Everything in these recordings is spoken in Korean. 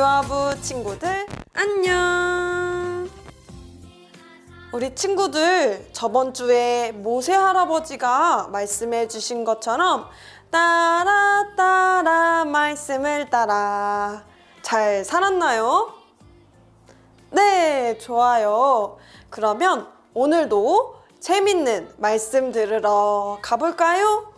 유아부 친구들 안녕. 우리 친구들 저번 주에 모세 할아버지가 말씀해 주신 것처럼 따라 따라 말씀을 따라 잘 살았나요? 네, 좋아요. 그러면 오늘도 재밌는 말씀 들으러 가볼까요?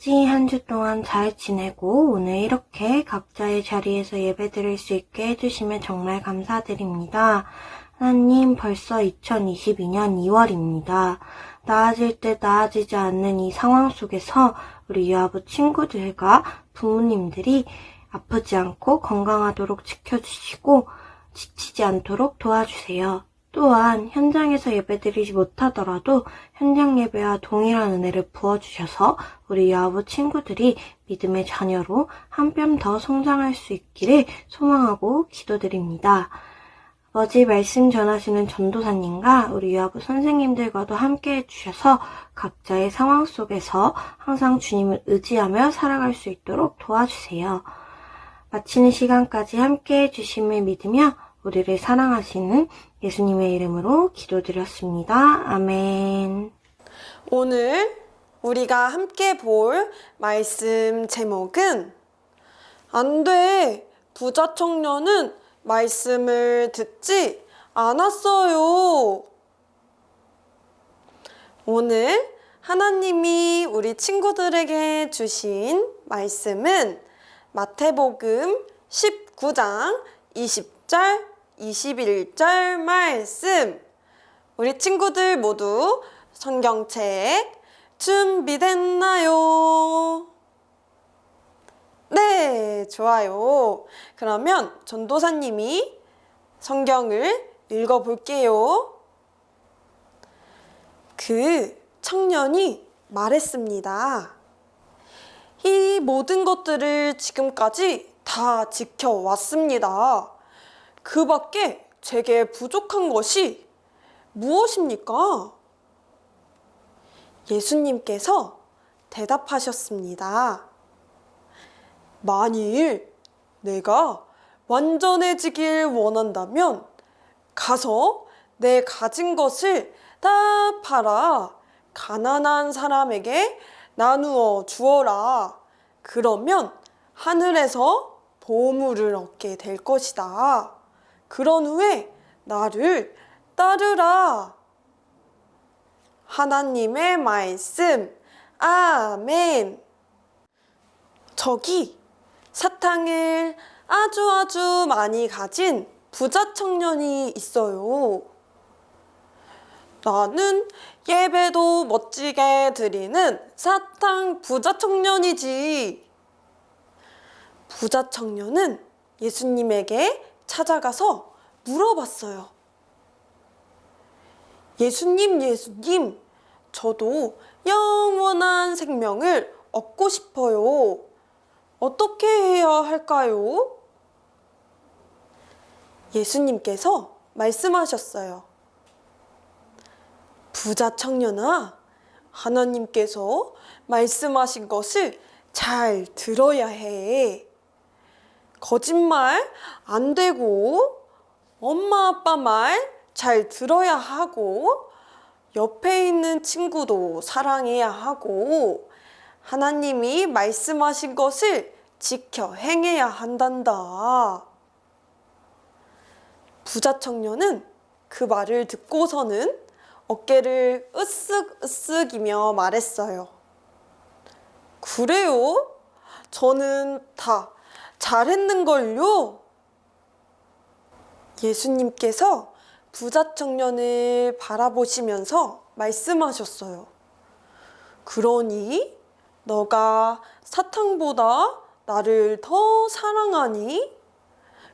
주 동안 잘 지내고 오늘 이렇게 각자의 자리에서 예배 드릴 수 있게 해주시면 정말 감사드립니다. 하나님 벌써 2022년 2월입니다. 나아질 때 나아지지 않는 이 상황 속에서 우리 유아부 친구들과 부모님들이 아프지 않고 건강하도록 지켜주시고 지치지 않도록 도와주세요. 또한 현장에서 예배드리지 못하더라도 현장 예배와 동일한 은혜를 부어주셔서 우리 여아부 친구들이 믿음의 자녀로 한 뼘 더 성장할 수 있기를 소망하고 기도드립니다. 아버지 말씀 전하시는 전도사님과 우리 유아부 선생님들과도 함께 해주셔서 각자의 상황 속에서 항상 주님을 의지하며 살아갈 수 있도록 도와주세요. 마치는 시간까지 함께 해주심을 믿으며 우리를 사랑하시는 예수님의 이름으로 기도드렸습니다. 아멘. 오늘 우리가 함께 볼 말씀 제목은 안 돼. 부자 청년은 말씀을 듣지 않았어요. 오늘 하나님이 우리 친구들에게 주신 말씀은 마태복음 19장 20절, 21절 말씀. 우리 친구들 모두 성경책 준비됐나요? 네, 좋아요. 그러면 전도사님이 성경을 읽어볼게요. 그 청년이 말했습니다. 이 모든 것들을 지금까지 다 지켜왔습니다. 그 밖에 제게 부족한 것이 무엇입니까? 예수님께서 대답하셨습니다. 만일 내가 완전해지길 원한다면 가서 내 가진 것을 다 팔아 가난한 사람에게 나누어 주어라. 그러면 하늘에서 보물을 얻게 될 것이다. 그런 후에 나를 따르라. 하나님의 말씀. 아멘. 저기 사탕을 아주 아주 많이 가진 부자 청년이 있어요. 나는 예배도 멋지게 드리는 사탕 부자 청년이지. 부자 청년은 예수님에게 찾아가서 물어봤어요. 예수님, 예수님, 저도 영원한 생명을 얻고 싶어요. 어떻게 해야 할까요? 예수님께서 말씀하셨어요. 부자 청년아, 하나님께서 말씀하신 것을 잘 들어야 해. 거짓말 안 되고, 엄마 아빠 말 잘 들어야 하고, 옆에 있는 친구도 사랑해야 하고, 하나님이 말씀하신 것을 지켜 행해야 한단다. 부자 청년은 그 말을 듣고서는 어깨를 으쓱 으쓱이며 말했어요. 그래요? 저는 다 잘했는걸요? 예수님께서 부자 청년을 바라보시면서 말씀하셨어요. 그러니 너가 사탕보다 나를 더 사랑하니?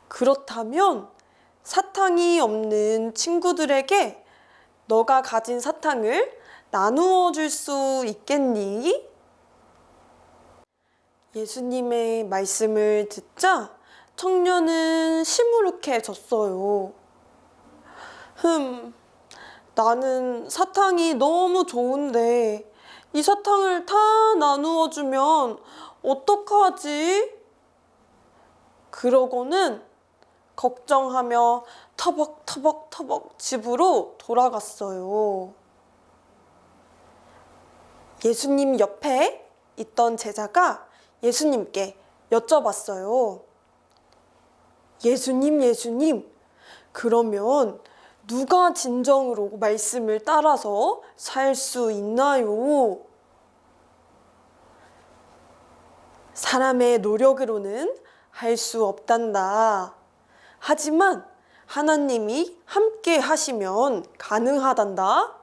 그렇다면 사탕이 없는 친구들에게 너가 가진 사탕을 나누어 줄 수 있겠니? 예수님의 말씀을 듣자 청년은 시무룩해졌어요. 흠, 나는 사탕이 너무 좋은데 이 사탕을 다 나누어 주면 어떡하지? 그러고는 걱정하며 터벅터벅터벅 집으로 돌아갔어요. 예수님 옆에 있던 제자가 예수님께 여쭤봤어요. 예수님, 예수님, 그러면 누가 진정으로 말씀을 따라서 살 수 있나요? 사람의 노력으로는 할 수 없단다. 하지만 하나님이 함께 하시면 가능하단다.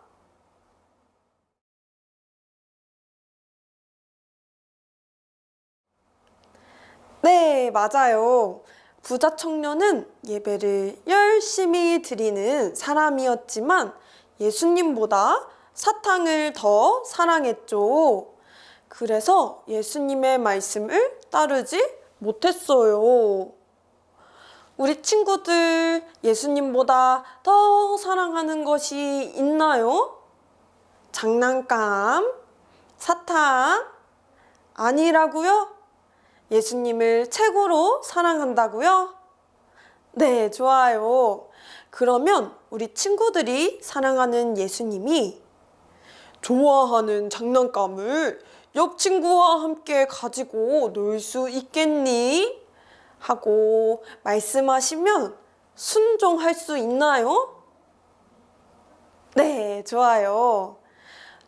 네, 맞아요. 부자 청년은 예배를 열심히 드리는 사람이었지만 예수님보다 사탕을 더 사랑했죠. 그래서 예수님의 말씀을 따르지 못했어요. 우리 친구들 예수님보다 더 사랑하는 것이 있나요? 장난감, 사탕, 아니라고요? 예수님을 최고로 사랑한다고요? 네, 좋아요. 그러면 우리 친구들이 사랑하는 예수님이 좋아하는 장난감을 옆 친구와 함께 가지고 놀 수 있겠니? 하고 말씀하시면 순종할 수 있나요? 네, 좋아요.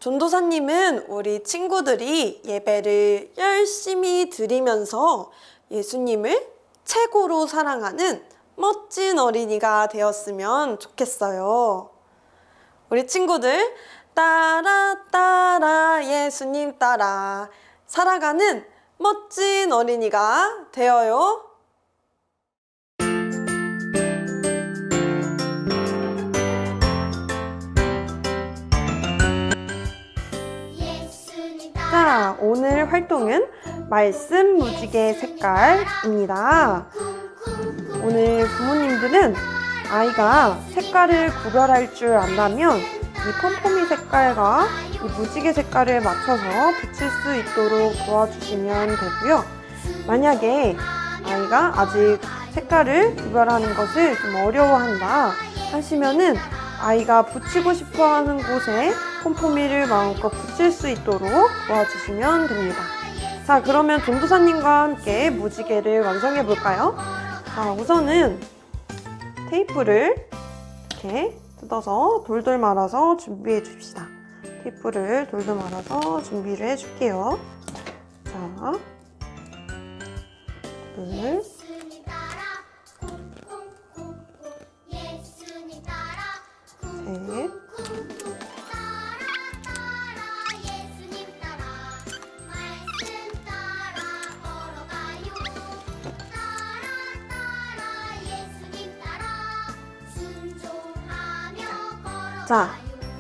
전도사님은 우리 친구들이 예배를 열심히 드리면서 예수님을 최고로 사랑하는 멋진 어린이가 되었으면 좋겠어요. 우리 친구들 따라 따라 예수님 따라 살아가는 멋진 어린이가 되어요. 자, 오늘 활동은 말씀 무지개 색깔입니다. 오늘 부모님들은 아이가 색깔을 구별할 줄 안다면 이 폼폼이 색깔과 이 무지개 색깔을 맞춰서 붙일 수 있도록 도와주시면 되고요. 만약에 아이가 아직 색깔을 구별하는 것을 좀 어려워한다 하시면은 아이가 붙이고 싶어 하는 곳에 폼포미를 마음껏 붙일 수 있도록 도와주시면 됩니다. 자, 그러면 전도사님과 함께 무지개를 완성해 볼까요? 자, 우선은 테이프를 이렇게 뜯어서 돌돌 말아서 준비해 줍시다. 테이프를 돌돌 말아서 준비를 해 줄게요. 자, 둘,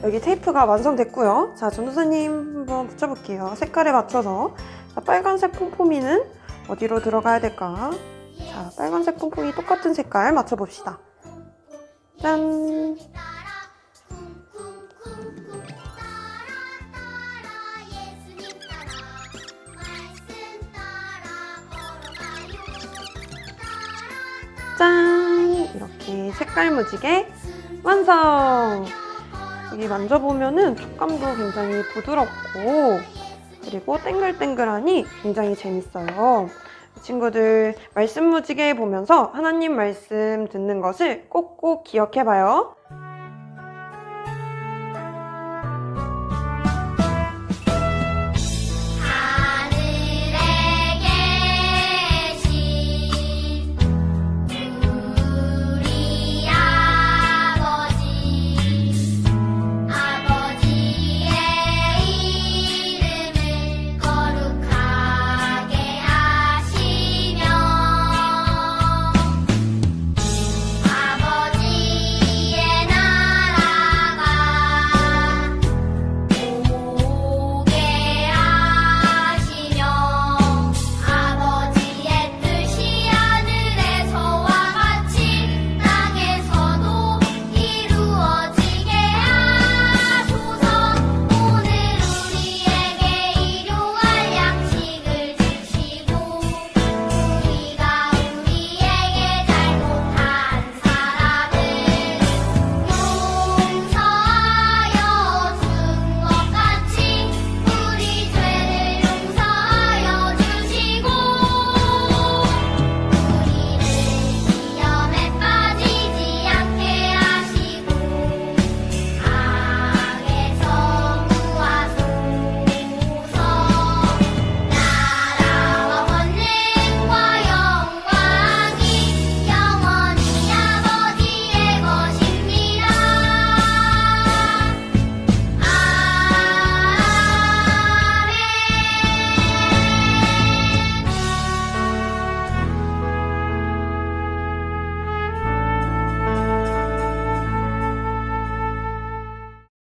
여기 테이프가 완성됐고요. 자, 전도사님 한번 붙여볼게요. 색깔에 맞춰서. 자, 빨간색 폼폼이는 어디로 들어가야 될까? 자, 빨간색 폼폼이 똑같은 색깔 맞춰봅시다. 짠! 짠! 이렇게 색깔 무지개 완성! 여기 만져보면은 촉감도 굉장히 부드럽고 그리고 땡글땡글하니 굉장히 재밌어요. 친구들 말씀 무지개 보면서 하나님 말씀 듣는 것을 꼭꼭 기억해봐요.